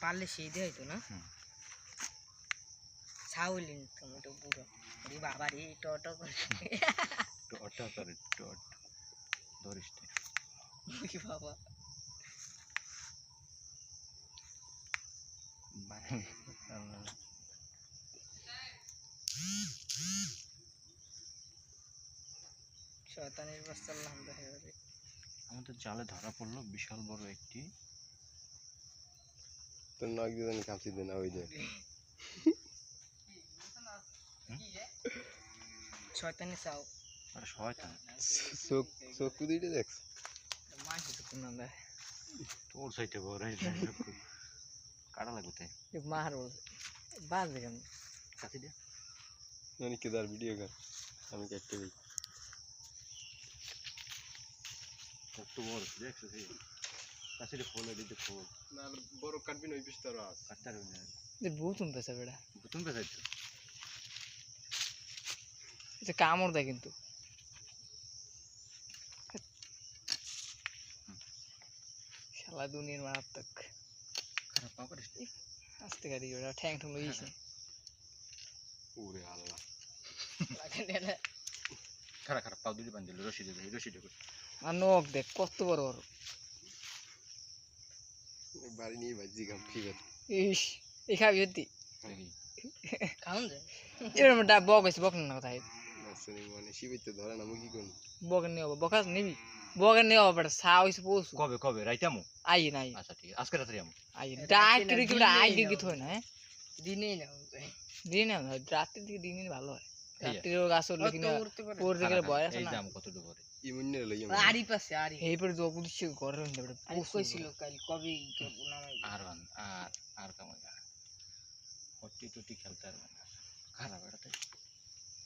পারলে সেই দিয়ে হইতো না? হুম। ছাউলিন টমেটো পুরো ওরে বাবা রে টটো করে। টটা করে টট। ধরিস বাবা। শয়তানের বাচ্চা আল্লাহ হয়ে আমাদের জালে ধরা পড়ল বিশাল বড় একটি তোর নাক দিয়ে জানি কামচি দে না ওই যে। শয়তানি চাও আর শয়তান। চোখ চোখ কুদিটা দেখছ? মাছ তো কোন না তোর বড় এই কাটা লাগবে মার বাজ দেখেন কাছে দে মানে কেদার ভিডিও কর। আমি কাটতে দিই। কত বড় দেখছ সেই কাছে দে ফোন দিতে ফোন না বড় কাটবি না ওই বিস্তার আছে। কাটতে পারবি না। বহুত উনতেছে বেড়া। বুতুম পেছাই তো এটা কামড় দেয় কিন্তু। শালা দুনিয়ার মারাত্মক। খারাপ পাও করিস। আস্তে গাড়ি ওরা ঠ্যাং ঠুং লইছে ওরে আল্লাহ। খারাপ খারাপ দুটি দেবে আর নখ দেখ কত বড় বড়। বাড়ি নিয়ে ভাজি কাম ঠিক ইস এই খাবি সত্যি? দেখি খাউন যে এরকম ডা বক হয়েছে বক না নাচনি মানে শিবিতে ধরে না মুখি কোন বকের নেওয়া বকাস নিবি? বকের নেওয়া বেটা সা হয়েছে পশু কবে কবে? রাইতামু আই না আই আচ্ছা ঠিক আছে। আজকে রাত্রে আমু? আই ডাক কি বলে আই কি থই না হ্যাঁ? দিনেই না দিনে না রাত্রির দিকে দিনে ভালো হয়। রাত্রির গাছ উঠলে কিনা পড়তে গেলে ভয় আছে এই না। দাম কত ডুবরে ইমুন্নে লইয়া আরি পাশে আরি এই পরে ঘরে হইতে বেটা কইছিল কাল কবে নামাই আর আর আর কামাই না টুটি খেলতে পারবে খারাপ এটা তাই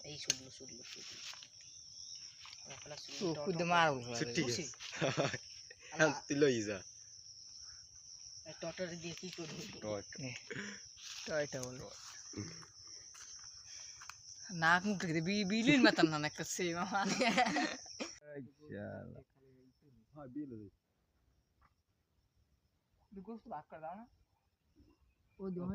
এই শুডলো রাখলা তো খুদে মার আছে হ্যাঁ তুই লই যা টটর দিয়ে কি করব টট বল সে মামা